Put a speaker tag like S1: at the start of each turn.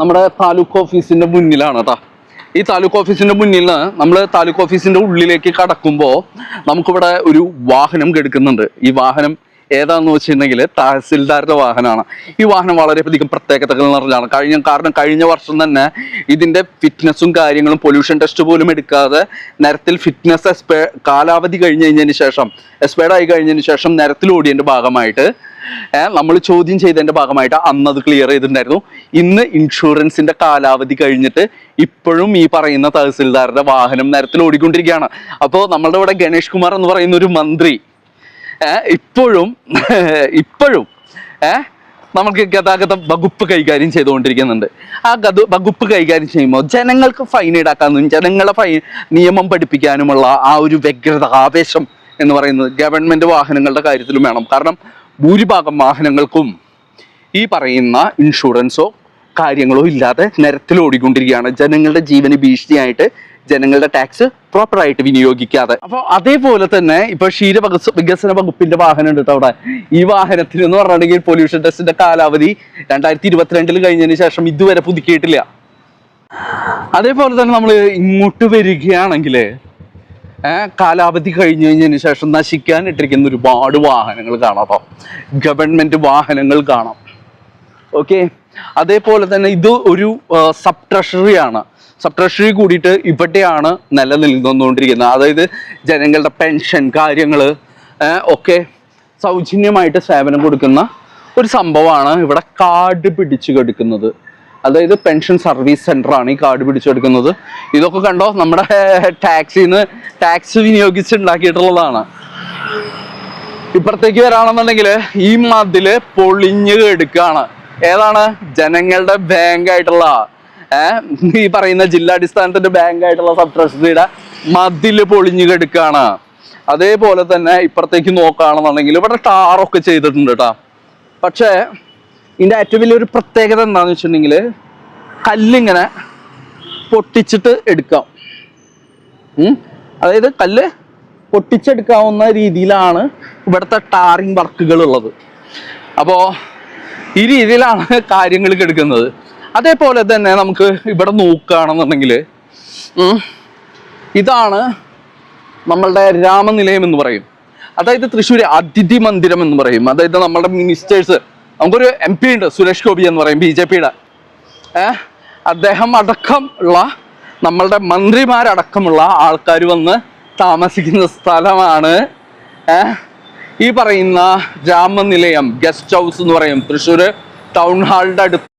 S1: നമ്മുടെ താലൂക്ക് ഓഫീസിന്റെ മുന്നിലാണ് കേട്ടോ ഈ താലൂക്ക് ഓഫീസിന്റെ മുന്നിൽ നിന്ന് നമ്മൾ താലൂക്ക് ഓഫീസിന്റെ ഉള്ളിലേക്ക് കടക്കുമ്പോൾ നമുക്കിവിടെ ഒരു വാഹനം കെടുക്കുന്നുണ്ട് ഈ വാഹനം ഏതാന്ന് വെച്ചിട്ടുണ്ടെങ്കിൽ തഹസിൽദാരുടെ വാഹനമാണ്. ഈ വാഹനം വളരെയധികം പ്രത്യേകതകൾ നിറഞ്ഞാണ് കഴിഞ്ഞ കാരണം കഴിഞ്ഞ വർഷം തന്നെ ഇതിന്റെ ഫിറ്റ്നസ്സും കാര്യങ്ങളും പൊല്യൂഷൻ ടെസ്റ്റ് പോലും എടുക്കാതെ നിരത്തിൽ ഫിറ്റ്നസ് എക്സ്പേ കാലാവധി കഴിഞ്ഞ് കഴിഞ്ഞതിന് ശേഷം എക്സ്പയർഡ് ആയി കഴിഞ്ഞതിന് ശേഷം നിരത്തിൽ ഓടിയതിന്റെ ഭാഗമായിട്ട് നമ്മൾ ചോദ്യം ചെയ്തതിന്റെ ഭാഗമായിട്ട് അന്ന് അത് ക്ലിയർ ചെയ്തിട്ടുണ്ടായിരുന്നു. ഇന്ന് ഇൻഷുറൻസിന്റെ കാലാവധി കഴിഞ്ഞിട്ട് ഇപ്പോഴും ഈ പറയുന്ന തഹസിൽദാരുടെ വാഹനം നിരത്തിൽ ഓടിക്കൊണ്ടിരിക്കുകയാണ്. അപ്പോൾ നമ്മളുടെ ഇവിടെ ഗണേഷ് കുമാർ എന്ന് പറയുന്ന ഒരു മന്ത്രി ഇപ്പോഴും ഇപ്പോഴും ഏഹ് നമുക്ക് ഗതാഗത വകുപ്പ് കൈകാര്യം ചെയ്തുകൊണ്ടിരിക്കുന്നുണ്ട്. ആ ഗത വകുപ്പ് കൈകാര്യം ചെയ്യുമ്പോൾ ജനങ്ങൾക്ക് ഫൈൻ ഈടാക്കാനും ജനങ്ങളെ ഫൈൻ നിയമം പഠിപ്പിക്കാനുമുള്ള ആ ഒരു വ്യഗ്രത ആവേശം എന്ന് പറയുന്നത് ഗവൺമെന്റ് വാഹനങ്ങളുടെ കാര്യത്തിലും വേണം. കാരണം ഭൂരിഭാഗം വാഹനങ്ങൾക്കും ഈ പറയുന്ന ഇൻഷുറൻസോ കാര്യങ്ങളോ ഇല്ലാതെ നിരത്തിൽ ഓടിക്കൊണ്ടിരിക്കുകയാണ് ജനങ്ങളുടെ ജീവന് ഭീഷണിയായിട്ട് ജനങ്ങളുടെ ടാക്സ് പ്രോപ്പറായിട്ട് വിനിയോഗിക്കാതെ. അപ്പോൾ അതേപോലെ തന്നെ ഇപ്പൊ ക്ഷീര വികസ- വികസന വകുപ്പിന്റെ വാഹനം ഉണ്ട് അവിടെ. ഈ വാഹനത്തിന് എന്ന് പറഞ്ഞിട്ടുണ്ടെങ്കിൽ പൊല്യൂഷൻ ടെസ്റ്റിന്റെ കാലാവധി രണ്ടായിരത്തി ഇരുപത്തിരണ്ടിൽ കഴിഞ്ഞതിന് ശേഷം ഇതുവരെ പുതുക്കിയിട്ടില്ല. അതേപോലെ തന്നെ നമ്മൾ ഇങ്ങോട്ട് വരികയാണെങ്കിൽ കാലാവധി കഴിഞ്ഞു കഴിഞ്ഞതിന് ശേഷം നശിക്കാൻ ഇട്ടിരിക്കുന്ന ഒരുപാട് വാഹനങ്ങൾ കാണാം കേട്ടോ. ഗവൺമെന്റ് വാഹനങ്ങൾ കാണാം. ഓക്കെ? അതേപോലെ തന്നെ ഇത് ഒരു സബ് ട്രഷറി ആണ്. സബ് ട്രഷറി കൂടിയിട്ട് ഇവിടെയാണ് നിലനിൽന്നുകൊണ്ടിരിക്കുന്നത് അതായത് ജനങ്ങളുടെ പെൻഷൻ കാര്യങ്ങൾ ഒക്കെ സൗജന്യമായിട്ട് സേവനം കൊടുക്കുന്ന ഒരു സംഭവമാണ് ഇവിടെ കാർഡ് പിടിച്ചു കെടുക്കുന്നത് അതായത് പെൻഷൻ സർവീസ് സെന്റർ ആണ് ഈ കാർഡ് പിടിച്ചെടുക്കുന്നത് ഇതൊക്കെ കണ്ടോ? നമ്മുടെ ടാക്സിന്ന് ടാക്സ് വിനിയോഗിച്ചുണ്ടാക്കിയിട്ടുള്ളതാണ്. ഇപ്പുറത്തേക്ക് വരാണെന്നുണ്ടെങ്കിൽ ഈ മതിൽ പൊളിഞ്ഞ് എടുക്കാണ് ഏതാണ്? ജനങ്ങളുടെ ബാങ്ക് ആയിട്ടുള്ള ഈ പറയുന്ന ജില്ലാടിസ്ഥാനത്തിന്റെ ബാങ്ക് ആയിട്ടുള്ള സബ് ട്രഷറിയുടെ മതിൽ പൊളിഞ്ഞു കെടുക്കാണ്. അതേപോലെ തന്നെ ഇപ്പുറത്തേക്ക് നോക്കുകയാണെന്നുണ്ടെങ്കിൽ ഇവിടെ ടാറൊക്കെ ചെയ്തിട്ടുണ്ട് കേട്ടോ പക്ഷേ ഇതിന്റെ ഏറ്റവും വലിയൊരു പ്രത്യേകത എന്താണെന്ന് വെച്ചിട്ടുണ്ടെങ്കിൽ കല്ലിങ്ങനെ പൊട്ടിച്ചിട്ട് എടുക്കാം. അതായത് കല്ല് പൊട്ടിച്ചെടുക്കാവുന്ന രീതിയിലാണ് ഇവിടുത്തെ ടാറിങ് വർക്കുകൾ ഉള്ളത്. അപ്പോൾ ഈ രീതിയിലാണ് കാര്യങ്ങൾ കെടുക്കുന്നത്. അതേപോലെ തന്നെ നമുക്ക് ഇവിടെ നോക്കുകയാണെന്നുണ്ടെങ്കിൽ ഇതാണ് നമ്മളുടെ രാമനിലയം എന്ന് പറയും. അതായത് തൃശ്ശൂർ അതിഥി മന്ദിരം എന്ന് പറയും. അതായത് നമ്മളുടെ മിനിസ്റ്റേഴ്സ് നമുക്കൊരു എം പി ഉണ്ട് സുരേഷ് ഗോപി എന്ന് പറയും ബി ജെ പിയുടെ. അദ്ദേഹം അടക്കം ഉള്ള നമ്മളുടെ മന്ത്രിമാരടക്കമുള്ള ആൾക്കാർ വന്ന് താമസിക്കുന്ന സ്ഥലമാണ് ഏഹ് ഈ പറയുന്ന രാമനിലയം ഗസ്റ്റ് ഹൗസ് എന്ന് പറയും. തൃശ്ശൂർ ടൗൺ ഹാളിന്റെ അടുത്ത്